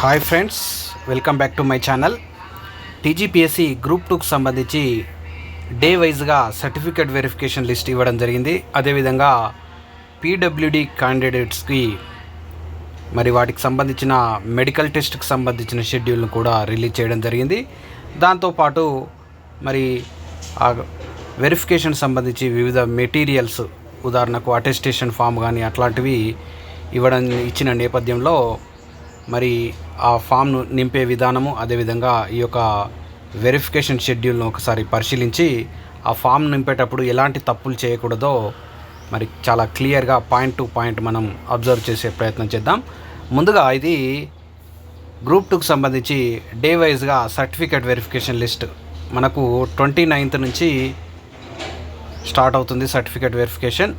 Hi friends welcome back to my channel. TGPSC group టూకి సంబంధించి day వైజ్గా certificate verification list ఇవ్వడం జరిగింది. అదేవిధంగా పీడబ్ల్యూడి క్యాండిడేట్స్కి మరి వాటికి సంబంధించిన మెడికల్ టెస్ట్కి సంబంధించిన షెడ్యూల్ను కూడా రిలీజ్ చేయడం జరిగింది. దాంతోపాటు మరి ఆ వెరిఫికేషన్ సంబంధించి వివిధ మెటీరియల్స్ ఉదాహరణకు అటెస్టేషన్ ఫామ్ కానీ అట్లాంటివి ఇవ్వడం ఇచ్చిన నేపథ్యంలో మరి ఆ ఫామ్ను నింపే విధానము అదేవిధంగా ఈ యొక్క వెరిఫికేషన్ షెడ్యూల్ను ఒకసారి పరిశీలించి ఆ ఫామ్ నింపేటప్పుడు ఎలాంటి తప్పులు చేయకూడదో మరి చాలా క్లియర్గా పాయింట్ టు పాయింట్ మనం అబ్జర్వ్ చేసే ప్రయత్నం చేద్దాం. ముందుగా ఇది గ్రూప్ టూకి సంబంధించి డే వైజ్గా సర్టిఫికేట్ వెరిఫికేషన్ లిస్ట్. మనకు ట్వంటీ నైన్త్ నుంచి స్టార్ట్ అవుతుంది సర్టిఫికేట్ వెరిఫికేషన్.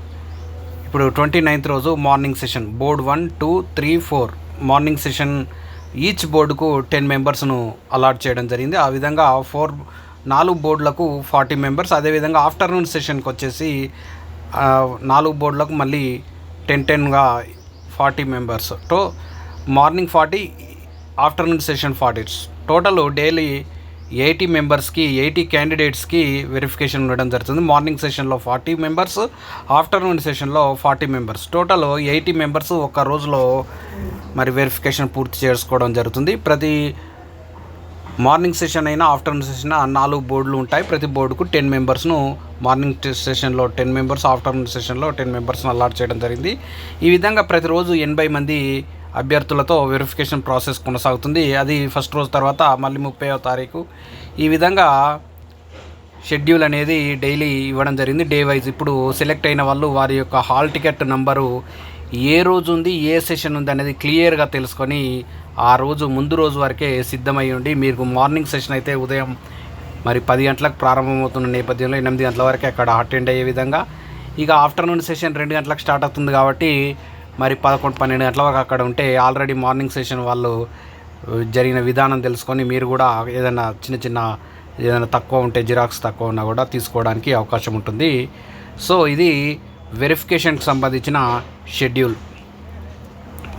ఇప్పుడు ట్వంటీ నైన్త్ రోజు morning session. Board one two three four. Morning session each బోర్డుకు టెన్ మెంబర్స్ను అలాట్ చేయడం జరిగింది. ఆ విధంగా ఫోర్ నాలుగు బోర్డులకు ఫార్టీ మెంబర్స్ అదేవిధంగా ఆఫ్టర్నూన్ సెషన్కి వచ్చేసి నాలుగు బోర్డులకు మళ్ళీ టెన్ టెన్గా forty members. To morning forty afternoon session forty. Total daily eighty మెంబర్స్కి ఎయిటీ క్యాండిడేట్స్కి వెరిఫికేషన్ ఉండడం జరుగుతుంది. మార్నింగ్ సెషన్లో ఫార్టీ మెంబర్స్ ఆఫ్టర్నూన్ సెషన్లో forty members. Total eighty members ఒక రోజులో మరి వెరిఫికేషన్ పూర్తి చేసుకోవడం జరుగుతుంది. ప్రతి మార్నింగ్ సెషన్ అయినా ఆఫ్టర్నూన్ సెషన్ నాలుగు బోర్డులు ఉంటాయి. ప్రతి బోర్డుకు టెన్ మెంబర్స్ను మార్నింగ్ సెషన్లో టెన్ మెంబర్స్ ఆఫ్టర్నూన్ సెషన్లో టెన్ మెంబర్స్ను అలాట్ చేయడం జరిగింది. ఈ విధంగా ప్రతిరోజు ఎనభై మంది అభ్యర్థులతో వెరిఫికేషన్ ప్రాసెస్ కొనసాగుతుంది. అది ఫస్ట్ రోజు తర్వాత మళ్ళీ ముప్పైవ తారీఖు. ఈ విధంగా షెడ్యూల్ అనేది డైలీ ఇవ్వడం జరిగింది. డే వైజ్ ఇప్పుడు సెలెక్ట్ అయిన వాళ్ళు వారి యొక్క హాల్ టికెట్ నంబరు ఏ రోజు ఉంది ఏ సెషన్ ఉంది అనేది క్లియర్గా తెలుసుకొని ఆ రోజు ముందు రోజు వరకే సిద్ధమై ఉండి మీకు మార్నింగ్ సెషన్ అయితే ఉదయం మరి పది గంటలకు ప్రారంభమవుతున్న నేపథ్యంలో ఎనిమిది గంటల వరకు అక్కడ అటెండ్ అయ్యే విధంగా. ఇక ఆఫ్టర్నూన్ సెషన్ రెండు గంటలకు స్టార్ట్ అవుతుంది కాబట్టి మరి పదకొండు పన్నెండు గంటల వరకు అక్కడ ఉంటే ఆల్రెడీ మార్నింగ్ సెషన్ వాళ్ళు జరిగిన విధానం తెలుసుకొని మీరు కూడా ఏదైనా చిన్న చిన్న ఏదైనా తక్కువ ఉంటే జిరాక్స్ తక్కువ ఉన్నా కూడా తీసుకోవడానికి అవకాశం ఉంటుంది. సో ఇది వెరిఫికేషన్కి సంబంధించిన షెడ్యూల్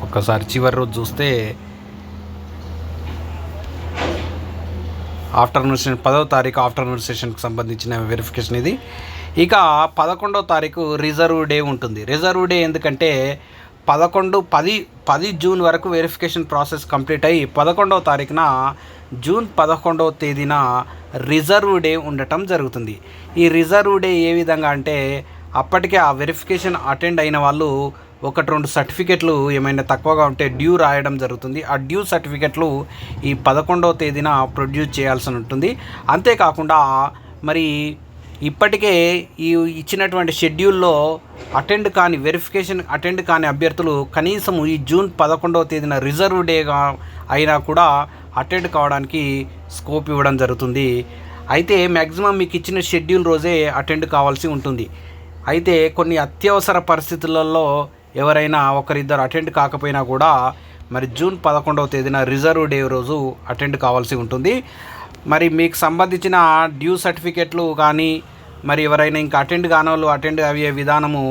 ఒక్కసారి చివరి రోజు చూస్తే ఆఫ్టర్నూన్ సెషన్ పదవ తారీఖు ఆఫ్టర్నూన్ సెషన్కి సంబంధించిన వెరిఫికేషన్ ఇది. ఇక పదకొండవ తారీఖు రిజర్వ్ డే ఉంటుంది. రిజర్వ్ డే ఎందుకంటే పదకొండు పది పది జూన్ వరకు వెరిఫికేషన్ ప్రాసెస్ కంప్లీట్ అయ్యి పదకొండవ తారీఖున జూన్ పదకొండవ తేదీన రిజర్వ్ డే ఉండటం జరుగుతుంది. ఈ రిజర్వ్ డే ఏ విధంగా అంటే అప్పటికే ఆ వెరిఫికేషన్ అటెండ్ అయిన వాళ్ళు ఒకటి రెండు సర్టిఫికెట్లు ఏమైనా తక్కువగా ఉంటే డ్యూ రాయడం జరుగుతుంది. ఆ డ్యూ సర్టిఫికెట్లు ఈ పదకొండవ తేదీన ప్రొడ్యూస్ చేయాల్సి ఉంటుంది. అంతేకాకుండా మరి ఇప్పటికే ఈ ఇచ్చినటువంటి షెడ్యూల్లో అటెండ్ కాని వెరిఫికేషన్ అటెండ్ కాని అభ్యర్థులు కనీసం ఈ జూన్ పదకొండవ తేదీన రిజర్వ్ డేగా అయినా కూడా అటెండ్ కావడానికి స్కోప్ ఇవ్వడం జరుగుతుంది. అయితే మ్యాక్సిమం మీకు ఇచ్చిన షెడ్యూల్ రోజే అటెండ్ కావాల్సి ఉంటుంది. అయితే కొన్ని అత్యవసర పరిస్థితులలో ఎవరైనా ఒకరిద్దరు అటెండ్ కాకపోయినా కూడా మరి జూన్ పదకొండవ తేదీన రిజర్వ్ డే రోజు అటెండ్ కావాల్సి ఉంటుంది. మరి మీకు సంబంధించిన డ్యూ సర్టిఫికెట్లు కానీ మరి ఎవరైనా ఇంకా అటెండ్ కాని వాళ్ళు అటెండ్ అయ్యే విధానము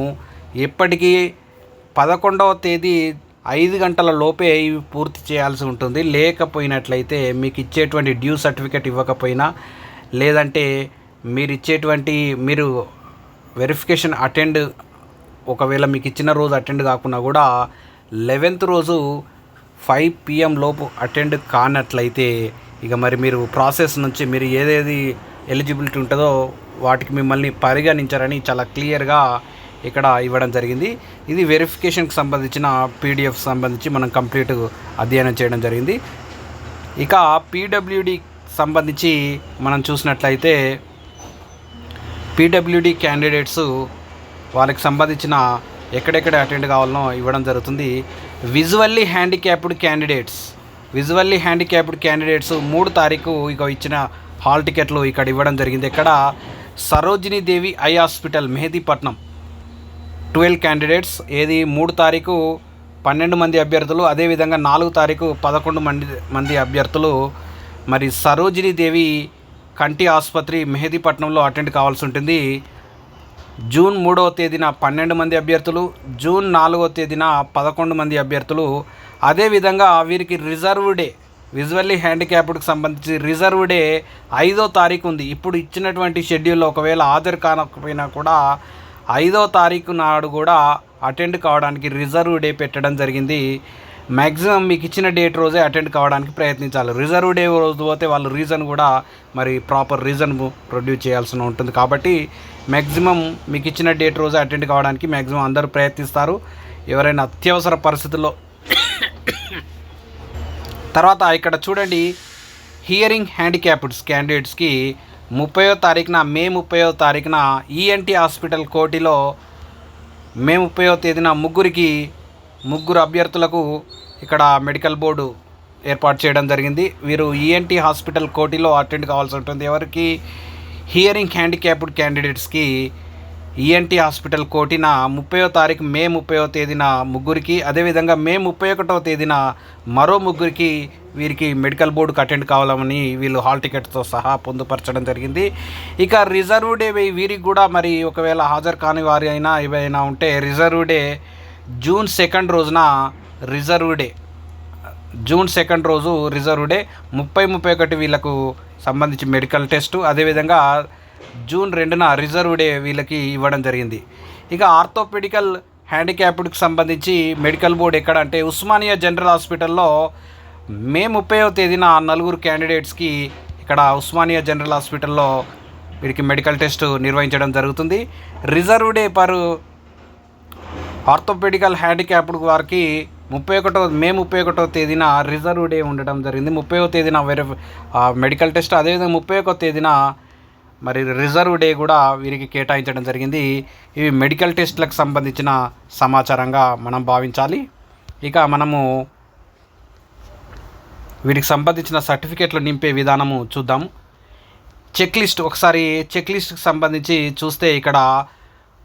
ఎప్పటికీ పదకొండవ తేదీ ఐదు గంటల లోపే ఇవి పూర్తి చేయాల్సి ఉంటుంది. లేకపోయినట్లయితే మీకు ఇచ్చేటువంటి డ్యూ సర్టిఫికెట్ ఇవ్వకపోయినా లేదంటే మీరు ఇచ్చేటువంటి మీరు వెరిఫికేషన్ అటెండ్ ఒకవేళ మీకు ఇచ్చిన రోజు అటెండ్ కాకుండా కూడా లెవెన్త్ రోజు ఫైవ్ పిఎం లోపు అటెండ్ కానట్లయితే ఇక మరి మీరు ప్రాసెస్ నుంచి మీరు ఏదేది ఎలిజిబిలిటీ ఉంటుందో వాటికి మిమ్మల్ని పరిగణించారని చాలా క్లియర్గా ఇక్కడ ఇవ్వడం జరిగింది. ఇది వెరిఫికేషన్కి సంబంధించిన పీడిఎఫ్ సంబంధించి మనం కంప్లీట్ అధ్యయనం చేయడం జరిగింది. ఇక పీడబ్ల్యూడి సంబంధించి మనం చూసినట్లయితే పీడబ్ల్యూడి క్యాండిడేట్స్ వాళ్ళకి సంబంధించిన ఎక్కడెక్కడ అటెండ్ కావాలనో ఇవ్వడం జరుగుతుంది. Visually handicapped candidates visually handicapped candidates మూడు తారీఖు ఇక ఇచ్చిన హాల్ టికెట్లు ఇక్కడ ఇవ్వడం జరిగింది. ఇక్కడ Sarojini Devi eye hospital Mehdipatnam. Twelve candidates ఏది మూడు తారీఖు పన్నెండు మంది అభ్యర్థులు అదేవిధంగా నాలుగు తారీఖు పదకొండు మంది మంది అభ్యర్థులు. మరి సరోజినీ దేవి కంటి ఆసుపత్రి మెహదీపట్నంలో అటెండ్ కావాల్సి ఉంటుంది. జూన్ మూడవ తేదీన పన్నెండు మంది అభ్యర్థులు జూన్ నాలుగవ తేదీన పదకొండు మంది అభ్యర్థులు. అదేవిధంగా వీరికి రిజర్వ్ డే విజువల్లీ హ్యాండిక్యాప్డ్కి సంబంధించి రిజర్వ్ డే ఐదో తారీఖు ఉంది. ఇప్పుడు ఇచ్చినటువంటి షెడ్యూల్లో ఒకవేళ హాజరు కానకపోయినా కూడా ఐదో తారీఖు నాడు కూడా అటెండ్ కావడానికి రిజర్వ్ డే పెట్టడం జరిగింది. మ్యాక్సిమం మీకు ఇచ్చిన డేట్ రోజే అటెండ్ కావడానికి ప్రయత్నించాలి. రిజర్వ్ డే రోజు పోతే వాళ్ళు రీజన్ కూడా మరి ప్రాపర్ రీజన్ ప్రొడ్యూస్ చేయాల్సి ఉంటుంది. కాబట్టి మ్యాక్సిమం మీకు ఇచ్చిన డేట్ రోజే అటెండ్ కావడానికి మ్యాక్సిమం అందరూ ప్రయత్నిస్తారు. ఎవరైనా అత్యవసర పరిస్థితుల్లో తర్వాత ఇక్కడ చూడండి హియరింగ్ హ్యాండిక్యాప్డ్స్ క్యాండిడేట్స్కి ముప్పయో తారీఖున మే ముప్పయో తారీఖున ఈఎన్టీ హాస్పిటల్ కోటిలో మే ముప్పయో తేదీన ముగ్గురికి ముగ్గురు అభ్యర్థులకు ఇక్కడ మెడికల్ బోర్డు ఏర్పాటు చేయడం జరిగింది. వీరు ఈఎన్టీ హాస్పిటల్ కోటిలో అటెండ్ కావాల్సి ఉంటుంది. ఎవరికి? హియరింగ్ హ్యాండిక్యాప్డ్ క్యాండిడేట్స్కి ఈఎన్టీ హాస్పిటల్ కోటిన ముప్పయో తారీఖు మే ముప్పయో తేదీన ముగ్గురికి అదేవిధంగా మే ముప్పై ఒకటో తేదీన మరో ముగ్గురికి వీరికి మెడికల్ బోర్డుకి అటెండ్ కావాలని వీళ్ళు హాల్ టికెట్తో సహా పొందుపరచడం జరిగింది. ఇక రిజర్వ్ డే వీరికి కూడా మరి ఒకవేళ హాజరు కాని వారి అయినా ఏవైనా ఉంటే రిజర్వ్ డే జూన్ సెకండ్ రోజున రిజర్వ్ డే. జూన్ సెకండ్ రోజు రిజర్వ్ డే. ముప్పై ముప్పై ఒకటి వీళ్ళకు సంబంధించి మెడికల్ టెస్టు అదేవిధంగా జూన్ రెండున రిజర్వ్ డే వీళ్ళకి ఇవ్వడం జరిగింది. ఇక ఆర్థోపెడికల్ హ్యాండిక్యాప్డ్కి సంబంధించి మెడికల్ బోర్డు ఎక్కడ అంటే ఉస్మానియా జనరల్ హాస్పిటల్లో మే ముప్పైవ తేదీన నలుగురు క్యాండిడేట్స్కి ఇక్కడ ఉస్మానియా జనరల్ హాస్పిటల్లో వీరికి మెడికల్ టెస్ట్ నిర్వహించడం జరుగుతుంది. Reserve day per orthopedical handicapped వారికి ముప్పై ఒకటో మే ముప్పై ఒకటో తేదీన రిజర్వ్ డే ఉండడం జరిగింది. ముప్పైవ తేదీన వేరే మెడికల్ టెస్ట్ అదేవిధంగా ముప్పై ఒకటో తేదీన మరి రిజర్వ్ డే కూడా వీరికి కేటాయించడం జరిగింది. ఇవి మెడికల్ టెస్ట్లకు సంబంధించిన సమాచారంగా మనం భావించాలి. ఇక మనము వీటికి సంబంధించిన సర్టిఫికేట్లు నింపే విధానము చూద్దాము చెక్ లిస్ట్ ఒకసారి చెక్ లిస్ట్కి సంబంధించి చూస్తే ఇక్కడ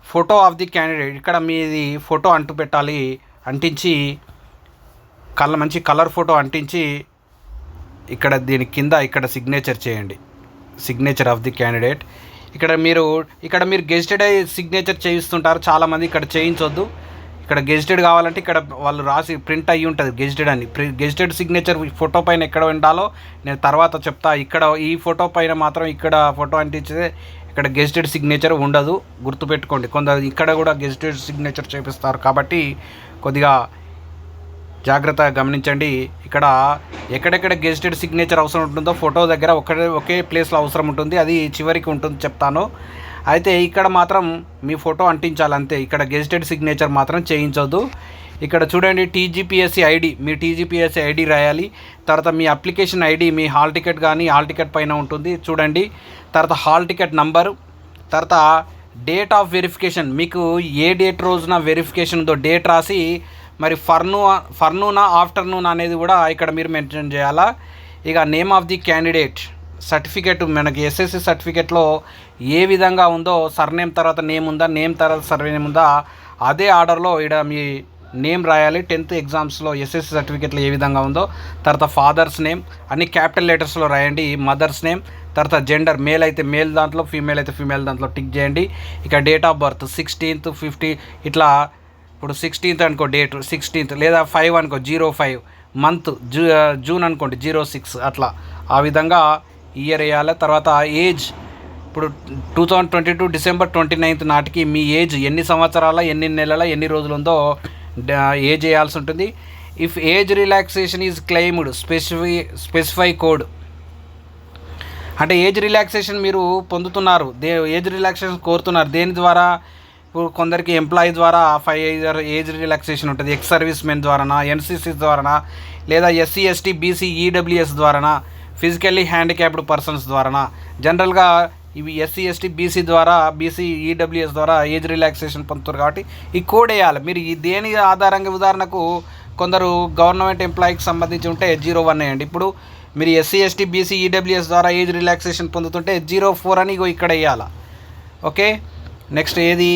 ఫోటో ఆఫ్ ది క్యాండిడేట్ ఇక్కడ మీది ఫోటో అంటు పెట్టాలి అంటించి కళ్ళ మంచి కలర్ ఫోటో అంటించి ఇక్కడ దీని కింద ఇక్కడ సిగ్నేచర్ చేయండి. సిగ్నేచర్ ఆఫ్ ది క్యాండిడేట్ ఇక్కడ మీరు ఇక్కడ మీరు గెజిటెడ్ సిగ్నేచర్ చేయిస్తుంటారు. చాలామంది ఇక్కడ చేయించొద్దు. ఇక్కడ గెజిటెడ్ కావాలంటే ఇక్కడ వాళ్ళు రాసి ప్రింట్ అయ్యి ఉంటుంది. గెజిటెడ్ అని. గెజిటెడ్ సిగ్నేచర్ ఫోటో పైన ఎక్కడ ఉండాలో నేను తర్వాత చెప్తా. ఇక్కడ ఈ ఫోటో పైన మాత్రం ఇక్కడ ఫోటో అంటించితే ఇక్కడ గెజిటెడ్ సిగ్నేచర్ ఉండదు. గుర్తుపెట్టుకోండి. కొందరు ఇక్కడ కూడా గెజిటెడ్ సిగ్నేచర్ చేపిస్తారు కాబట్టి కొద్దిగా జాగ్రత్తగా గమనించండి. ఇక్కడ ఎక్కడెక్కడ గెజిటెడ్ సిగ్నేచర్ అవసరం ఉంటుందో ఫోటో దగ్గర ఒకటే ఒకే ప్లేస్లో అవసరం ఉంటుంది. అది చివరికి ఉంటుంది చెప్తాను. అయితే ఇక్కడ మాత్రం మీ ఫోటో అంటించాలి అంతే ఇక్కడ గెజిటెడ్ సిగ్నేచర్ మాత్రం చేయించవద్దు ఇక్కడ చూడండి టీజీపీఎస్సీ ఐడి మీ టీజీపీఎస్సీ ఐడి రాయాలి. తర్వాత మీ అప్లికేషన్ ఐడి మీ హాల్ టికెట్ కానీ హాల్ టికెట్ పైన ఉంటుంది. చూడండి తర్వాత హాల్ టికెట్ నంబరు తర్వాత డేట్ ఆఫ్ వెరిఫికేషన్ మీకు ఏ డేట్ రోజున వెరిఫికేషన్ ఉందో డేట్ రాసి మరి ఫర్నూ ఫర్నూనా ఆఫ్టర్నూన్ అనేది కూడా ఇక్కడ మీరు మెన్షన్ చేయాలా? ఇక name of the candidate certificate మనకి ఎస్ఎస్సి సర్టిఫికేట్లో ఏ విధంగా ఉందో సర్నేమ్ తర్వాత నేమ్ ఉందా నేమ్ తర్వాత సర్నేమ్ ఉందా అదే ఆర్డర్లో ఇక్కడ మీ నేమ్ రాయాలి. టెన్త్ ఎగ్జామ్స్లో ఎస్ఎస్సి సర్టిఫికేట్లో ఏ విధంగా ఉందో తర్వాత ఫాదర్స్ నేమ్ అన్ని క్యాపిటల్ లెటర్స్లో రాయండి. మదర్స్ నేమ్ తర్వాత జెండర్ మేల్ అయితే మేల్ దాంట్లో ఫీమేల్ అయితే ఫీమేల్ దాంట్లో టిక్ చేయండి. ఇక date of birth sixteenth fifty ఇట్లా ఇప్పుడు సిక్స్టీన్త్ అనుకో డేట్ సిక్స్టీన్త్ లేదా ఫైవ్ అనుకో జీరో ఫైవ్ మంత్ జూ జూన్ అనుకోండి జీరో సిక్స్ అట్లా. ఆ విధంగా ఇయర్ వేయాలి. తర్వాత ఏజ్ ఇప్పుడు two thousand twenty two December twenty ninth నాటికి మీ ఏజ్ ఎన్ని సంవత్సరాల ఎన్ని నెలల ఎన్ని రోజులు ఉందో ఏజ్ వేయాల్సి ఉంటుంది. If age relaxation is claimed specify specify code అంటే ఏజ్ రిలాక్సేషన్ మీరు పొందుతున్నారు దే ఏజ్ రిలాక్సేషన్ కోరుతున్నారు. దేని ద్వారా? ఇప్పుడు కొందరికి ఎంప్లాయీ ద్వారా ఫైవ్ ఇయర్ ఏజ్ రిలాక్సేషన్ ఉంటుంది ఎక్స్ సర్వీస్ మెన్ ద్వారానా ఎన్సీసీ ద్వారానా లేదా ఎస్సీ ఎస్టీ బీసీ ఈడబ్ల్యూఎస్ ద్వారానా ఫిజికల్లీ హ్యాండిక్యాప్డ్ పర్సన్స్ ద్వారానా. జనరల్గా ఇవి ఎస్సీ ఎస్టీ బీసీ ద్వారా బీసీ ఈడబ్ల్యూఎస్ ద్వారా ఏజ్ రిలాక్సేషన్ పొందుతారు కాబట్టి ఈ కోడ్ వేయాలి. మీరు ఈ దేని ఆధారంగా ఉదాహరణకు కొందరు గవర్నమెంట్ ఎంప్లాయీకి సంబంధించి ఉంటే జీరో వన్ వేయండి. ఇప్పుడు మీరు ఎస్సీ ఎస్టీ బీసీ ఈడబ్ల్యూఎస్ ద్వారా ఏజ్ రిలాక్సేషన్ పొందుతుంటే జీరో ఫోర్ అని ఇక్కడ వేయాలి. ఓకే నెక్స్ట్ ఏది?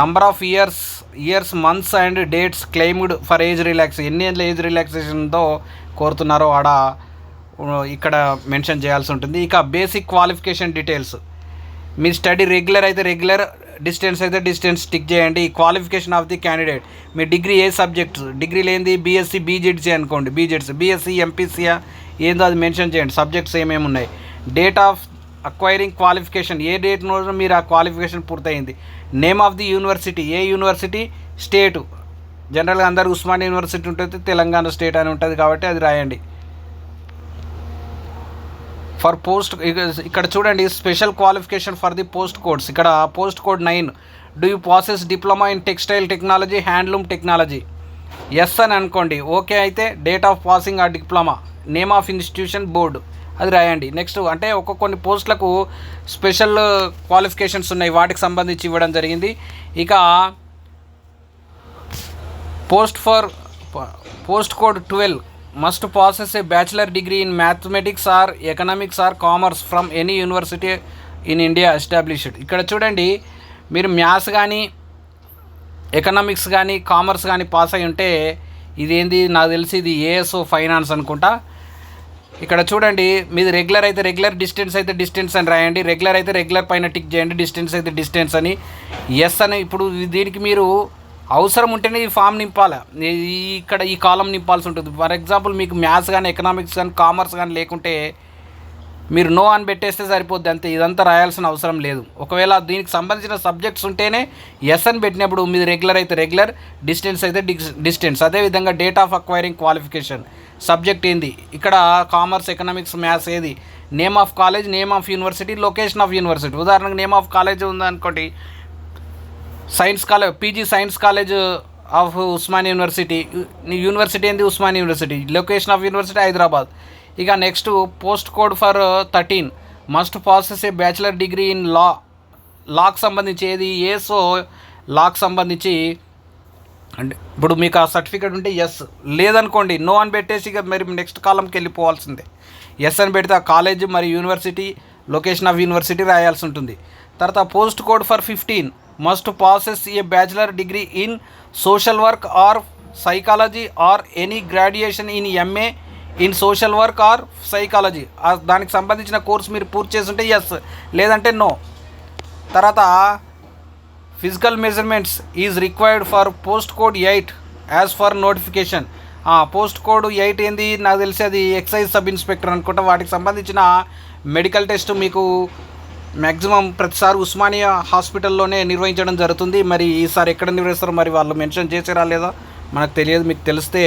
Number of years years months and dates claimed for age relax ఎన్ని ఏళ్ళ ఏజ్ రిలాక్సేషన్తో కోరుతున్నారో ఆడ ఇక్కడ మెన్షన్ చేయాల్సి ఉంటుంది. ఇక బేసిక్ క్వాలిఫికేషన్ డీటెయిల్స్ మీ స్టడీ రెగ్యులర్ అయితే రెగ్యులర్ డిస్టెన్స్ అయితే డిస్టెన్స్ టిక్ చేయండి. క్వాలిఫికేషన్ ఆఫ్ ది క్యాండిడేట్ మీ డిగ్రీ ఏ సబ్జెక్ట్స్ డిగ్రీ లేనిది బీఎస్సీ బీజెడ్సీ అనుకోండి. బీజెడ్సీ బీఎస్సీ ఎంపీసీయా ఏందో అది మెన్షన్ చేయండి. సబ్జెక్ట్స్ ఏమేమి ఉన్నాయి డేట్ ఆఫ్ అక్వైరింగ్ క్వాలిఫికేషన్ ఏ డేట్ రోజు మీరు ఆ క్వాలిఫికేషన్ పూర్తయింది. నేమ్ ఆఫ్ ది యూనివర్సిటీ ఏ యూనివర్సిటీ స్టేటు జనరల్గా అందరు ఉస్మానియా యూనివర్సిటీ ఉంటుంది తెలంగాణ స్టేట్ అని ఉంటుంది కాబట్టి అది రాయండి. ఫర్ పోస్ట్ ఇక్కడ చూడండి special qualification for the post codes ఇక్కడ post code nine do you possess diploma in textile technology handloom technology yes అని అనుకోండి. ఓకే అయితే డేట్ ఆఫ్ పాసింగ్ ఆ diploma name of institution board అది రాయండి. నెక్స్ట్ అంటే ఒక్కొక్క కొన్ని పోస్టులకు స్పెషల్ క్వాలిఫికేషన్స్ ఉన్నాయి. వాటికి సంబంధించి ఇవ్వడం జరిగింది. ఇక post for post code twelve. Must possess a bachelor degree in mathematics or economics or commerce from any university in India established ఇక్కడ చూడండి మీరు మ్యాథ్స్ కానీ ఎకనామిక్స్ కానీ కామర్స్ కానీ పాస్ అయి ఉంటే ఇదేంది? నాకు తెలిసి ఇది ఏఎస్ఓ ఫైనాన్స్ అనుకుంటా. ఇక్కడ చూడండి మీది రెగ్యులర్ అయితే రెగ్యులర్ డిస్టెన్స్ అయితే డిస్టెన్స్ అని రాయండి రెగ్యులర్ అయితే రెగ్యులర్ పైన టిక్ చేయండి డిస్టెన్స్ అయితే డిస్టెన్స్ అని. ఎస్ అని ఇప్పుడు దీనికి మీరు అవసరం ఉంటేనే ఈ ఫామ్ నింపాలి? ఇక్కడ ఈ కాలం నింపాల్సి ఉంటుంది. ఫర్ ఎగ్జాంపుల్ మీకు మ్యాథ్స్ కానీ ఎకనామిక్స్ కానీ కామర్స్ కానీ లేకుంటే మీరు నో అని పెట్టేస్తే సరిపోద్ది అంతే ఇదంతా రాయాల్సిన అవసరం లేదు. ఒకవేళ దీనికి సంబంధించిన సబ్జెక్ట్స్ ఉంటేనే ఎస్ అని పెట్టినప్పుడు మీది రెగ్యులర్ అయితే రెగ్యులర్ డిస్టెన్స్ అయితే డిస్టెన్స్ అదేవిధంగా date of acquiring qualification subject ఏంది? ఇక్కడ కామర్స్ ఎకనామిక్స్ మ్యాథ్స్ ఏది? Name of college name of university location of university ఉదాహరణకు నేమ్ ఆఫ్ కాలేజ్ ఉందనుకోండి science college PG science college of Osman university university ఏంది? Osman university location of university Hyderabad ఇక next post code for thirteen must process a bachelor degree in law లాకు సంబంధించి ఏది? ఏసో లాకు సంబంధించి అంటే ఇప్పుడు మీకు ఆ సర్టిఫికేట్ ఉంటే ఎస్ లేదనుకోండి నో అని పెట్టేసి ఇక మరి నెక్స్ట్ కాలంకి వెళ్ళిపోవాల్సిందే. ఎస్ అని పెడితే ఆ కాలేజ్ మరి యూనివర్సిటీ లొకేషన్ ఆఫ్ యూనివర్సిటీ రాయాల్సి ఉంటుంది. తర్వాత post code for fifteen must process a bachelor degree in social work or psychology or any graduation in MA in social work or psychology. దానికి సంబంధించిన కోర్స్ మీరు పూర్తి చేస్తుంటే ఎస్ లేదంటే నో తర్వాత physical measurements is required for post code eight as for notification. Post code eight ఏంది? నాకు తెలిసి అది ఎక్సైజ్ సబ్ ఇన్స్పెక్టర్ అనుకుంటా. వాటికి సంబంధించిన మెడికల్ టెస్ట్ మీకు మ్యాక్సిమం ప్రతిసారి ఉస్మానియా హాస్పిటల్లోనే నిర్వహించడం జరుగుతుంది. మరి ఈసారి ఎక్కడ నిర్వహిస్తారో మరి వాళ్ళు మెన్షన్ చేసారా లేదా? మనకు తెలియదు. మీకు తెలిస్తే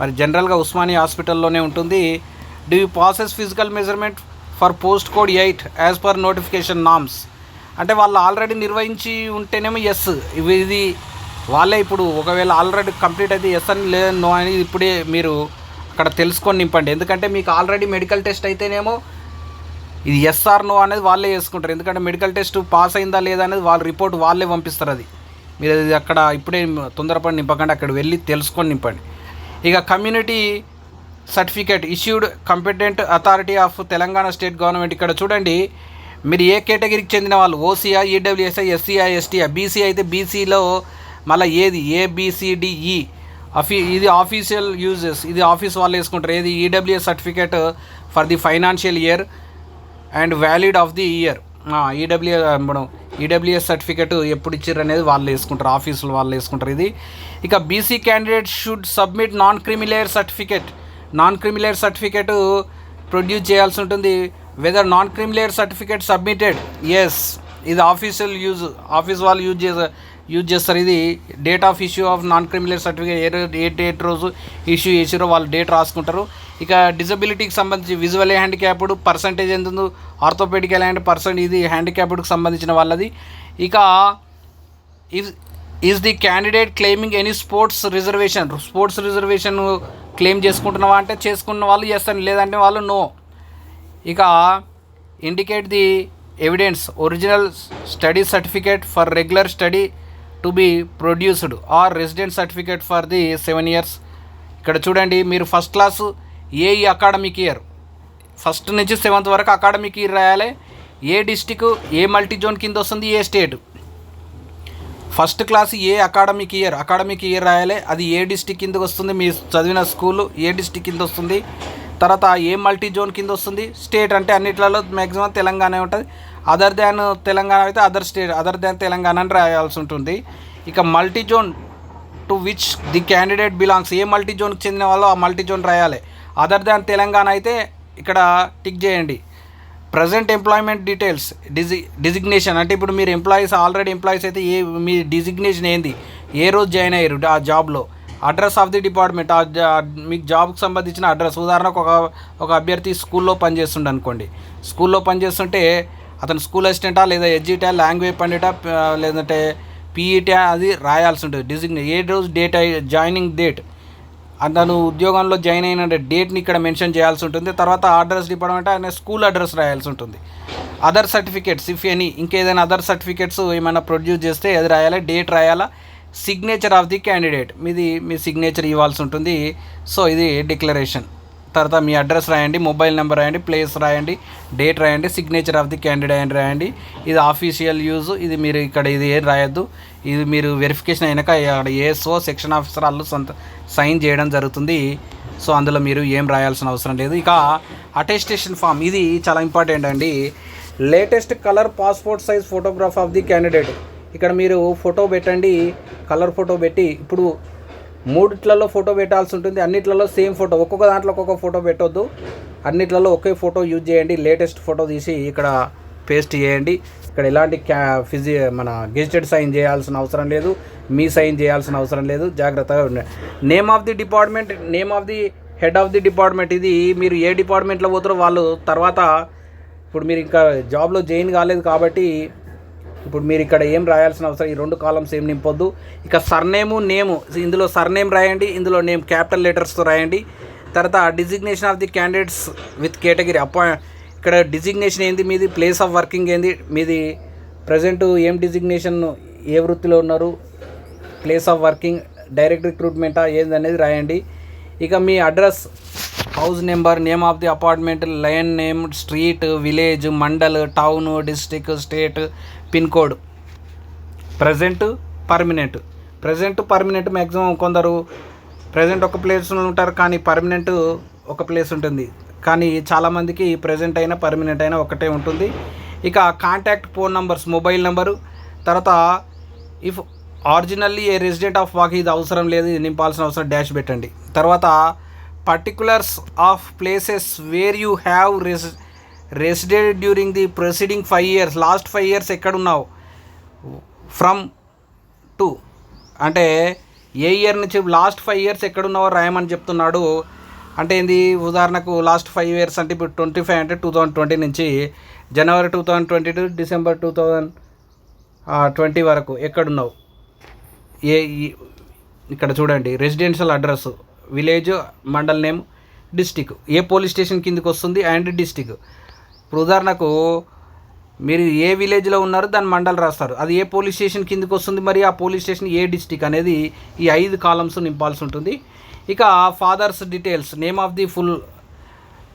మరి జనరల్గా ఉస్మానియా హాస్పిటల్లోనే ఉంటుంది. Do you process physical measurement for post code eight as per notification norms అంటే వాళ్ళు ఆల్రెడీ నిర్వహించి ఉంటేనేమో ఎస్ ఇవి ఇది వాళ్ళే ఇప్పుడు ఒకవేళ ఆల్రెడీ కంప్లీట్ అయితే ఎస్ అని లేదని నో అని ఇప్పుడే మీరు అక్కడ తెలుసుకొని నింపండి. ఎందుకంటే మీకు ఆల్రెడీ మెడికల్ టెస్ట్ అయితేనేమో ఇది ఎస్ఆర్ నో అనేది వాళ్ళే చేసుకుంటారు. ఎందుకంటే మెడికల్ టెస్ట్ పాస్ అయిందా లేదా అనేది వాళ్ళ రిపోర్ట్ వాళ్ళే పంపిస్తారు అది. మీరు అది అక్కడ ఇప్పుడే తొందరపడి నింపకండి అక్కడ వెళ్ళి తెలుసుకొని నింపండి. ఇక community certificate issued competent authority of Telangana state government. ఇక్కడ చూడండి మీరు ఏ కేటగిరీకి చెందిన వాళ్ళు ఓసీఆ ఈడబ్ల్యూఎస్ఐ ఎస్సీఐ ఎస్టీఆ బీసీ అయితే బీసీలో మళ్ళీ ఏది? A B C D E అఫీ e. ఇది ఆఫీషియల్ యూజెస్ ఇది ఆఫీస్ వాళ్ళు వేసుకుంటారు. ఏది? EWS certificate for the financial year and valid of the year EW మనం ఈడబ్ల్యూఎస్ సర్టిఫికేట్ ఎప్పుడు ఇచ్చారు అనేది వాళ్ళు వేసుకుంటారు ఆఫీసులు వాళ్ళు వేసుకుంటారు. ఇది ఇక BC candidate should submit non creamy layer certificate non creamy layer certificate produce చేయాల్సి ఉంటుంది. Whether non creamy layer certificate submitted yes ఇది ఆఫీషియల్ యూజ్ ఆఫీస్ వాళ్ళు యూజ్ చేసే యూజ్ చేస్తారు. ఇది date of issue of non criminal certificate a a date రోజు issue చేసారో వాళ్ళు డేట్ రాసుకుంటారు. ఇక డిజబిలిటీకి సంబంధించి విజువల్ హ్యాండిక్యాప్డ్ పర్సంటేజ్ ఎంత ఉందో ఆర్థోపెడిక్ అండ్ పర్సెంట్ ఇది హ్యాండిక్యాప్డ్కి సంబంధించిన వాళ్ళది. ఇక is is the candidate claiming any sports reservation sports reservation claim చేసుకుంటున్నావా అంటే చేసుకున్న వాళ్ళు చేస్తాను లేదంటే వాళ్ళు నో ఇక indicate the evidence original study certificate for regular study to be produced or resident certificate for the seven years ఇక్కడ చూడండి మీరు ఫస్ట్ క్లాస్ ఏ అకాడమిక్ ఇయర్ ఫస్ట్ నుంచి సెవెంత్ వరకు అకాడమిక్ ఇయర్ రాయాలి. ఏ డిస్టిక్ ఏ మల్టీ జోన్ కింద వస్తుంది ఏ స్టేట్ ఫస్ట్ క్లాస్ ఏ అకాడమిక్ ఇయర్ అకాడమిక్ ఇయర్ రాయాలి. అది ఏ డిస్టిక్ కిందకి వస్తుంది మీ చదివిన స్కూల్ ఏ డిస్టిక్ కింద వస్తుంది. తర్వాత ఏ మల్టీ జోన్ కింద వస్తుంది స్టేట్ అంటే అన్నిట్లలో మ్యాక్సిమం తెలంగాణ ఉంటుంది. అదర్ దాన్ తెలంగాణ అయితే other state other than Telangana అని రాయాల్సి ఉంటుంది. ఇక multi zone to which the candidate belongs A multi జోన్కి చెందిన వాళ్ళు ఆ మల్టీ జోన్ రాయాలి. అదర్ దాన్ తెలంగాణ అయితే ఇక్కడ టిక్ చేయండి. ప్రజెంట్ ఎంప్లాయ్మెంట్ డీటెయిల్స్ డిజి డిజిగ్నేషన్ అంటే ఇప్పుడు మీరు ఎంప్లాయీస్ ఆల్రెడీ ఎంప్లాయీస్ అయితే ఏ మీ డిజిగ్నేషన్ ఏంది? ఏ రోజు జాయిన్ అయ్యారు ఆ జాబ్లో అడ్రస్ ఆఫ్ ది డిపార్ట్మెంట్ ఆ మీకు జాబ్కి సంబంధించిన అడ్రస్ ఉదాహరణకు ఒక ఒక అభ్యర్థి స్కూల్లో పనిచేస్తుండే అనుకోండి స్కూల్లో పనిచేస్తుంటే అతను స్కూల్ అసిస్టెంటా లేదా ఎడ్జిటా లాంగ్వేజ్ పండిటా లేదంటే పీఈటా అది రాయాల్సి ఉంటుంది. డిజిగ్న ఏ రోజు డేట్ జాయినింగ్ డేట్. అతను ఉద్యోగంలో జాయిన్ అయిన డేట్ని ఇక్కడ మెన్షన్ చేయాల్సి ఉంటుంది. తర్వాత అడ్రస్ డిపార్ట్మెంట్ ఆయన స్కూల్ అడ్రస్ రాయాల్సి ఉంటుంది. అదర్ సర్టిఫికేట్స్ ఇఫ్ ఎనీ ఇంకేదైనా అదర్ సర్టిఫికేట్స్ ఏమైనా ప్రొడ్యూస్ చేస్తే అది రాయాలా డేట్ రాయాలా సిగ్నేచర్ ఆఫ్ ది క్యాండిడేట్ మీది మీ సిగ్నేచర్ ఇవ్వాల్సి ఉంటుంది. సో ఇది డిక్లరేషన్ తర్వాత మీ అడ్రస్ రాయండి మొబైల్ నెంబర్ రాయండి ప్లేస్ రాయండి డేట్ రాయండి సిగ్నేచర్ ఆఫ్ ది క్యాండిడేట్ అని రాయండి. ఇది ఆఫీషియల్ యూజ్ ఇది మీరు ఇక్కడ ఇది ఏం రాయొద్దు. ఇది మీరు వెరిఫికేషన్ అయినాక అక్కడ ఏఎస్ఓ సెక్షన్ ఆఫీసర్ వాళ్ళు సొంత సైన్ చేయడం జరుగుతుంది. సో అందులో మీరు ఏం రాయాల్సిన అవసరం లేదు. ఇక అటెస్టేషన్ ఫామ్ ఇది చాలా ఇంపార్టెంట్ అండి. Latest colour passport size photograph of the candidate ఇక్కడ మీరు ఫోటో పెట్టండి కలర్ ఫోటో పెట్టి ఇప్పుడు మూడిట్లలో ఫోటో పెట్టాల్సి ఉంటుంది అన్నిట్లలో సేమ్ ఫోటో. ఒక్కొక్క దాంట్లో ఒక్కొక్క ఫోటో పెట్టొద్దు. అన్నిట్లలో ఒకే ఫోటో యూజ్ చేయండి లేటెస్ట్ ఫోటో తీసి ఇక్కడ పేస్ట్ చేయండి. ఇక్కడ ఎలాంటి క్యా ఫిజి మన గెజిటెడ్ సైన్ చేయాల్సిన అవసరం లేదు మీ సైన్ చేయాల్సిన అవసరం లేదు. జాగ్రత్తగా ఉండండి. Name of the department name of the head of the department ఇది. మీరు ఏ డిపార్ట్మెంట్లో పోతారో వాళ్ళు తర్వాత ఇప్పుడు మీరు ఇంకా జాబ్లో జాయిన్ కాలేదు కాబట్టి ఇప్పుడు మీరు ఇక్కడ ఏం రాయాల్సిన అవసరం? ఈ రెండు కాలమ్స్ ఏం నింపొద్దు. ఇక సర్నేము నేము. ఇందులో సర్నేమ్ రాయండి ఇందులో నేమ్ క్యాపిటల్ లెటర్స్తో రాయండి. తర్వాత designation of the candidates with category appoint ఇక్కడ డిజిగ్నేషన్ ఏంది? మీది ప్లేస్ ఆఫ్ వర్కింగ్ ఏంది? మీది ప్రజెంట్ ఏం డిజిగ్నేషన్ ఏ వృత్తిలో ఉన్నారు? ప్లేస్ ఆఫ్ వర్కింగ్ డైరెక్ట్ రిక్రూట్మెంటా ఏంది అనేది రాయండి. ఇక మీ address house number name of the apartment line name street village mandal town district state pin code. Present permanent present permanent maximum కొందరు ప్రజెంట్ ఒక ప్లేస్లో ఉంటారు కానీ పర్మనెంట్ ఒక ప్లేస్ ఉంటుంది. కానీ చాలామందికి ప్రజెంట్ అయినా పర్మనెంట్ అయినా ఒకటే ఉంటుంది. ఇక contact phone numbers mobile number తర్వాత if originally a resident of walk ఇది అవసరం లేదు నింపాల్సిన అవసరం డాష్ పెట్టండి. తర్వాత particulars of places where you have రెసి resided during the proceeding five years last five years ఎక్కడున్నావు? ఫ్రమ్ టు అంటే ఏ ఇయర్ నుంచి లాస్ట్ ఫైవ్ ఇయర్స్ ఎక్కడున్నావో రాయమని చెప్తున్నాడు. అంటే ఏంది? ఉదాహరణకు లాస్ట్ ఫైవ్ ఇయర్స్ అంటే ఇప్పుడు ట్వంటీ ఫైవ్ అంటే టూ థౌజండ్ ట్వంటీ నుంచి January two thousand twenty two December two thousand twenty వరకు ఎక్కడున్నావు? ఏ ఈ- ఇక్కడ చూడండి residential address village mandal name district ఏ పోలీస్ స్టేషన్ కిందకి వస్తుంది? అండ్ డిస్టిక్ ఇప్పుడు ఉదాహరణకు మీరు ఏ విలేజ్లో ఉన్నారో దాని మండల్ రాస్తారు. అది ఏ పోలీస్ స్టేషన్ కిందకి వస్తుంది? మరి ఆ పోలీస్ స్టేషన్ ఏ డిస్టిక్ అనేది ఈ ఐదు కాలమ్స్ నింపాల్సి ఉంటుంది. ఇక father's details name of the full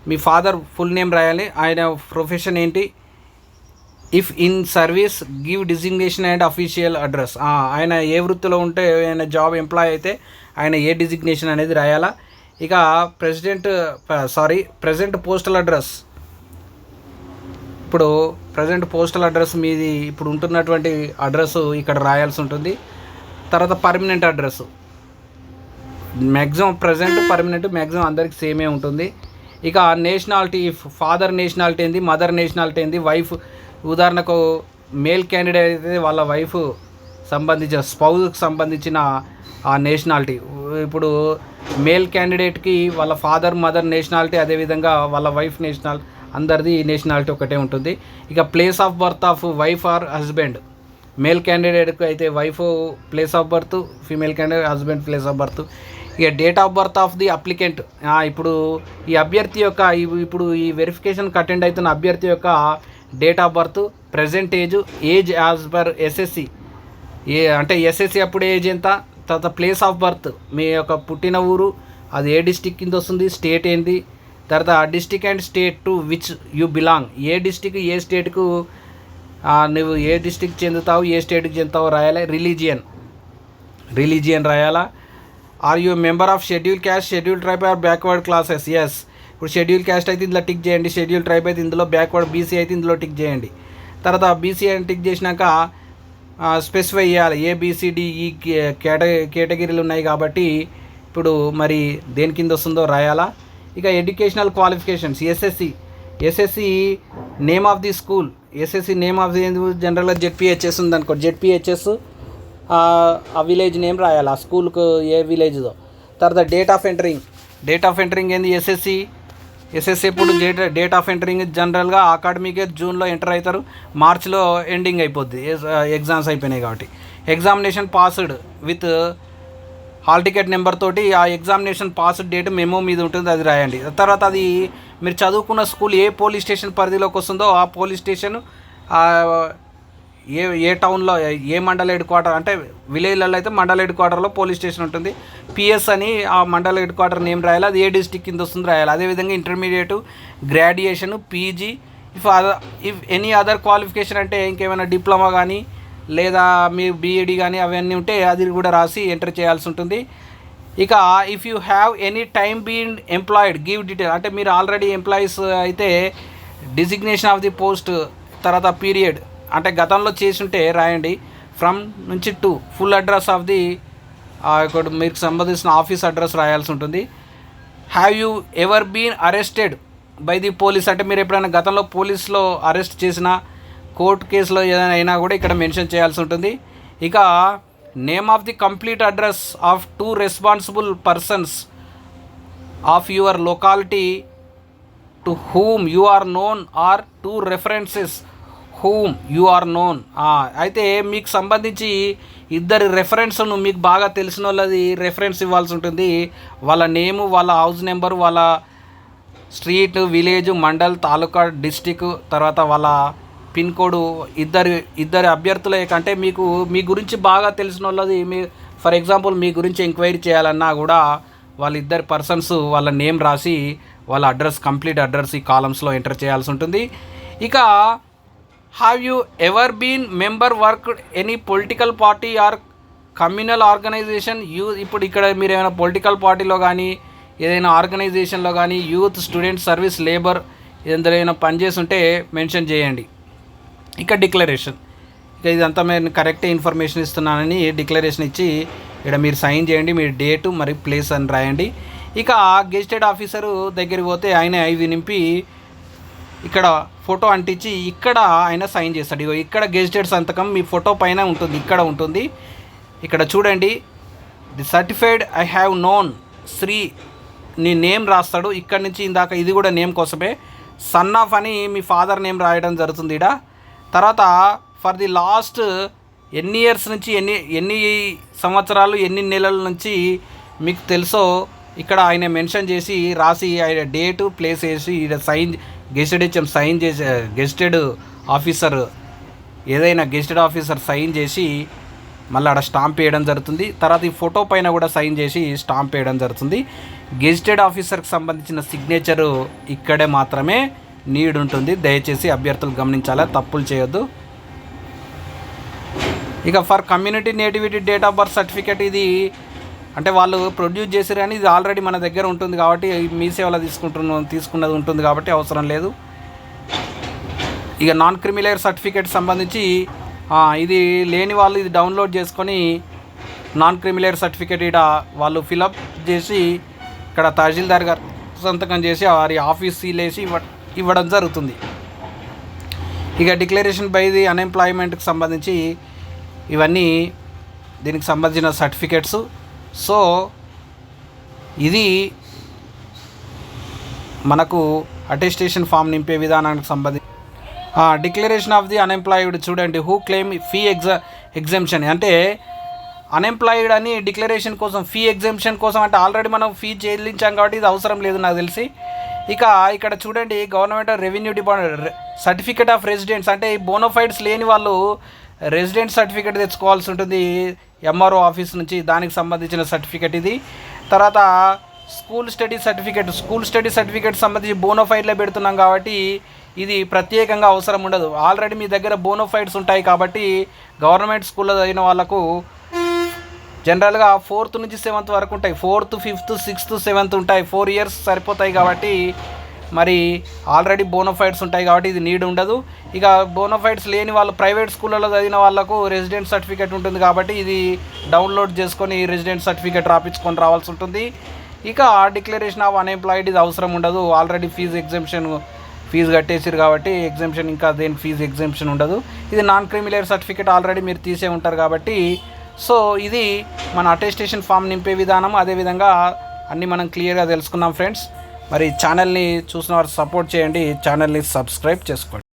me father full name రాయాలి. ఆయన ప్రొఫెషన్ ఏంటి? If in service give designation and official address ఆయన ఏ వృత్తిలో ఉంటే ఆయన జాబ్ ఎంప్లాయ్ అయితే ఆయన ఏ డిజిగ్నేషన్ అనేది రాయాలా? ఇక president sorry present postal address ఇప్పుడు ప్రజెంట్ పోస్టల్ అడ్రస్ మీది ఇప్పుడు ఉంటున్నటువంటి అడ్రస్ ఇక్కడ రాయాల్సి ఉంటుంది. తర్వాత permanent address maximum present permanent maximum అందరికి సేమే ఉంటుంది. ఇక నేషనాలిటీ ఫాదర్ నేషనాలిటీ ఏంది మదర్ నేషనాలిటీ ఏంది వైఫ్ ఉదాహరణకు మేల్ క్యాండిడేట్ అయితే వాళ్ళ వైఫ్ సంబంధించిన స్పౌజ్కి సంబంధించిన ఆ నేషనాలిటీ ఇప్పుడు మేల్ క్యాండిడేట్కి వాళ్ళ ఫాదర్ మదర్ నేషనాలిటీ అదేవిధంగా వాళ్ళ వైఫ్ నేషనాలిటీ అందరిది నేషనాలిటీ ఒకటే ఉంటుంది. ఇక place of birth of wife or husband male క్యాండిడేట్కి అయితే wife place of birth female candidate husband place of birth ఇక date of birth of the applicant ఇప్పుడు ఈ అభ్యర్థి యొక్క ఇప్పుడు ఈ వెరిఫికేషన్కి అటెండ్ అవుతున్న అభ్యర్థి యొక్క date of birth present age age as per SSC ఏ అంటే ఎస్ఎస్సి అప్పుడు ఏజ్ ఎంత? తర్వాత ప్లేస్ ఆఫ్ బర్త్ మీ యొక్క పుట్టిన ఊరు అది ఏ డిస్టిక్ కింద వస్తుంది? స్టేట్ ఏంటి తర్వాత district and state to which you belong. A district ఏ స్టేట్కు నువ్వు ఏ డిస్టిక్ చెందుతావు ఏ స్టేట్కి చెందుతావు రాయాలి. Religion. Religion రాయాలా? Are you member of schedule caste schedule tribe or backward classes yes ఇప్పుడు షెడ్యూల్ క్యాస్ట్ అయితే ఇందులో టిక్ చేయండి. షెడ్యూల్ ట్రైబ్ అయితే ఇందులో బ్యాక్వర్డ్ బీసీ అయితే ఇందులో టిక్ చేయండి. తర్వాత బీసీ అని టిక్ చేసినాక స్పెసిఫై చేయాలి. ఏ బీసీడి ఈ కేట కేటగిరీలు ఉన్నాయి కాబట్టి ఇప్పుడు మరి దేని కింద వస్తుందో రాయాలా? ఇక educational qualifications SSC SSC name of the school SSC name of the జనరల్గా జెడ్పిహెచ్ఎస్ ఉంది అనుకో జెడ్పిహెచ్ఎస్ ఆ విలేజ్ నేమ్ రాయాలి. ఆ స్కూల్కు ఏ విలేజ్దో తర్వాత date of entering date of entering ఏంది? ఎస్ఎస్సి ఎస్ఎస్సి ఇప్పుడు డేట్ డేట్ ఆఫ్ ఎంటరింగ్ జనరల్గా అకాడమిక్ ఇయర్ జూన్లో ఎంటర్ అవుతారు. మార్చ్లో ఎండింగ్ అయిపోద్ది. ఎగ్జామ్స్ అయిపోయినాయి కాబట్టి. Examination passed with hall ticket number తోటి ఆ ఎగ్జామినేషన్ పాస్ డేట్ మెమో మీద ఉంటుంది అది రాయండి. తర్వాత అది మీరు చదువుకున్న స్కూల్ ఏ పోలీస్ స్టేషన్ పరిధిలోకి వస్తుందో ఆ పోలీస్ స్టేషన్ ఏ ఏ టౌన్లో ఏ మండల హెడ్ క్వార్టర్ అంటే విలేజ్లలో అయితే మండల హెడ్ క్వార్టర్లో పోలీస్ స్టేషన్ ఉంటుంది. పిఎస్ అని ఆ మండల హెడ్ క్వార్టర్ నేమ్ రాయాలి అది ఏ డిస్టిక్ కింద వస్తుంది రాయాలి. అదేవిధంగా intermediate graduation PG if other if any other qualification అంటే ఇంకేమైనా డిప్లొమా కానీ లేదా మీ బీఈడి కానీ అవన్నీ ఉంటే అది కూడా రాసి ఎంటర్ చేయాల్సి ఉంటుంది. ఇక if you have any time been employed give detail అంటే మీరు ఆల్రెడీ ఎంప్లాయీస్ అయితే డిజిగ్నేషన్ ఆఫ్ ది పోస్ట్ తర్వాత పీరియడ్ అంటే గతంలో చేసుంటే రాయండి. ఫ్రమ్ నుంచి to full address of the ఇక్కడ మీకు సంబంధించిన ఆఫీస్ అడ్రస్ రాయాల్సి ఉంటుంది. Have you ever been arrested by the police అంటే మీరు ఎప్పుడైనా గతంలో పోలీస్లో అరెస్ట్ చేసిన కోర్టు కేసులో ఏదైనా అయినా కూడా ఇక్కడ మెన్షన్ చేయాల్సి ఉంటుంది. ఇక name of the complete address of two responsible persons of your locality to whom you are known or two references whom you are known. అయితే మీకు సంబంధించి ఇద్దరి రెఫరెన్స్ను మీకు బాగా తెలిసిన వాళ్ళది రెఫరెన్స్ ఇవ్వాల్సి ఉంటుంది. వాళ్ళ నేము వాళ్ళ హౌస్ నెంబర్ వాళ్ళ street village mandal taluka district తర్వాత వాళ్ళ పిన్ కోడ్ ఇద్దరు ఇద్దరు అభ్యర్థుల. కంటే మీకు మీ గురించి బాగా తెలిసిన వాళ్ళది మీ ఫర్ ఎగ్జాంపుల్ మీ గురించి ఎంక్వైరీ చేయాలన్నా కూడా వాళ్ళిద్దరు పర్సన్స్ వాళ్ళ నేమ్ రాసి వాళ్ళ అడ్రస్ కంప్లీట్ అడ్రస్ ఈ కాలమ్స్లో ఎంటర్ చేయాల్సి ఉంటుంది. ఇక have you ever been member work any political party or communal organisation you ఇప్పుడు ఇక్కడ మీరు ఏమైనా పొలిటికల్ పార్టీలో కానీ ఏదైనా ఆర్గనైజేషన్లో కానీ యూత్ స్టూడెంట్ సర్వీస్ లేబర్ ఏదైనా పనిచేస్తుంటే మెన్షన్ చేయండి. ఇక డిక్లరేషన్. ఇక ఇదంతా నేను కరెక్ట్ ఇన్ఫర్మేషన్ ఇస్తున్నానని డిక్లరేషన్ ఇచ్చి ఇక్కడ మీరు సైన్ చేయండి మీ డేటు మరి ప్లేస్ అని రాయండి. ఇక ఆ గెజిటెడ్ ఆఫీసరు దగ్గరికి పోతే ఆయన ఇవి నింపి ఇక్కడ ఫోటో అంటించి ఇక్కడ ఆయన సైన్ చేస్తాడు. ఇగో ఇక్కడ గెజిటెడ్ సంతకం మీ ఫోటో పైన ఉంటుంది ఇక్కడ ఉంటుంది. ఇక్కడ చూడండి the certified I have known Shri నీ నేమ్ రాస్తాడు. ఇక్కడ నుంచి ఇందాక ఇది కూడా నేమ్ కోసమే. సన్ ఆఫ్ అని మీ ఫాదర్ నేమ్ రాయడం జరుగుతుంది ఇడా తర్వాత ఫర్ ది లాస్ట్ ఎన్ని ఇయర్స్ నుంచి ఎన్ని ఎన్ని సంవత్సరాలు ఎన్ని నెలల నుంచి మీకు తెలుసో ఇక్కడ ఆయన మెన్షన్ చేసి రాసి ఆయన డేటు ప్లేస్ వేసి ఇక్కడ సైన్ గెస్టెడ్ హెచ్ఎం సైన్ చేసే గెస్టెడ్ ఆఫీసర్ ఏదైనా గెస్టెడ్ ఆఫీసర్ సైన్ చేసి మళ్ళీ అక్కడ స్టాంప్ వేయడం జరుగుతుంది. తర్వాత ఈ ఫోటో పైన కూడా సైన్ చేసి స్టాంప్ వేయడం జరుగుతుంది. గెజిటెడ్ ఆఫీసర్కి సంబంధించిన సిగ్నేచరు ఇక్కడే మాత్రమే. నీడ్ ఉంటుంది దయచేసి అభ్యర్థులు గమనించాలా? తప్పులు చేయొద్దు. ఇక for community nativity date of birth certificate ఇది అంటే వాళ్ళు ప్రొడ్యూస్ చేసారు కానీ ఇది ఆల్రెడీ మన దగ్గర ఉంటుంది కాబట్టి మీ సేవలో తీసుకుంటున్న తీసుకున్నది ఉంటుంది కాబట్టి అవసరం లేదు. ఇక నాన్ క్రిమిలేయర్ సర్టిఫికేట్ సంబంధించి ఇది లేని వాళ్ళు ఇది డౌన్లోడ్ చేసుకొని నాన్ క్రిమిలేయర్ సర్టిఫికేట్ ఇక్కడ వాళ్ళు ఫిలప్ చేసి ఇక్కడ తహసీల్దార్ గారు సంతకం చేసి వారి ఆఫీస్ సీలేసి ఇవ్వడం జరుగుతుంది. ఇక డిక్లరేషన్ బై ది అన్ఎంప్లాయ్మెంట్కి సంబంధించి ఇవన్నీ దీనికి సంబంధించిన సర్టిఫికేట్స్. సో ఇది మనకు అటెస్టేషన్ ఫామ్ నింపే విధానానికి సంబంధించి. డిక్లరేషన్ ఆఫ్ ది అన్ఎంప్లాయిడ్ చూడండి హూ క్లెయిమ్ ఫీ ఎగ్జా ఎగ్జామ్షన్. అంటే అన్ఎంప్లాయిడ్ అని డిక్లరేషన్ కోసం ఫీ ఎగ్జామ్షన్ కోసం అంటే ఆల్రెడీ మనం ఫీ చెల్లించాం కాబట్టి ఇది అవసరం లేదు నాకు తెలిసి. ఇక ఇక్కడ చూడండి government revenue department certificate of residents అంటే ఈ బోనోఫైడ్స్ లేని వాళ్ళు రెసిడెంట్ సర్టిఫికేట్ తెచ్చుకోవాల్సి ఉంటుంది. ఎంఆర్ఓ ఆఫీస్ నుంచి దానికి సంబంధించిన సర్టిఫికేట్ ఇది. తర్వాత school study certificate school study certificate సంబంధించి బోనోఫైడ్లో పెడుతున్నాం కాబట్టి ఇది ప్రత్యేకంగా అవసరం ఉండదు. ఆల్రెడీ మీ దగ్గర బోనోఫైడ్స్ ఉంటాయి కాబట్టి గవర్నమెంట్ స్కూల్లో చదివిన వాళ్ళకు జనరల్గా ఫోర్త్ నుంచి సెవెంత్ వరకు ఉంటాయి. ఫోర్త్ ఫిఫ్త్ సిక్స్త్ సెవెంత్ ఉంటాయి. ఫోర్ ఇయర్స్ సరిపోతాయి కాబట్టి మరి ఆల్రెడీ బోనోఫైడ్స్ ఉంటాయి కాబట్టి ఇది నీడ్ ఉండదు. ఇక బోనోఫైడ్స్ లేని వాళ్ళు ప్రైవేట్ స్కూళ్ళలో చదివిన వాళ్ళకు రెసిడెంట్ సర్టిఫికేట్ ఉంటుంది కాబట్టి ఇది డౌన్లోడ్ చేసుకొని రెసిడెంట్ సర్టిఫికేట్ రాపించుకొని రావాల్సి ఉంటుంది. ఇక డిక్లరేషన్ ఆఫ్ అన్ఎంప్లాయిడ్ ఇది అవసరం ఉండదు. ఆల్రెడీ ఫీజు ఎగ్జామ్షన్ ఫీజు కట్టేసారు కాబట్టి ఎగ్జామ్షన్ ఇంకా దేని ఫీజు ఎగ్జామ్షన్ ఉండదు. ఇది నాన్ క్రిమిలేర్ సర్టిఫికేట్ ఆల్రెడీ మీరు తీసే ఉంటారు కాబట్టి సో ఇది మన అటెస్టేషన్ ఫామ్ నింపే విధానం. అదేవిధంగా అన్నీ మనం క్లియర్గా తెలుసుకున్నాం ఫ్రెండ్స్. మరి ఛానల్ని చూసిన వారు సపోర్ట్ చేయండి. ఛానల్ని సబ్స్క్రైబ్ చేసుకోండి.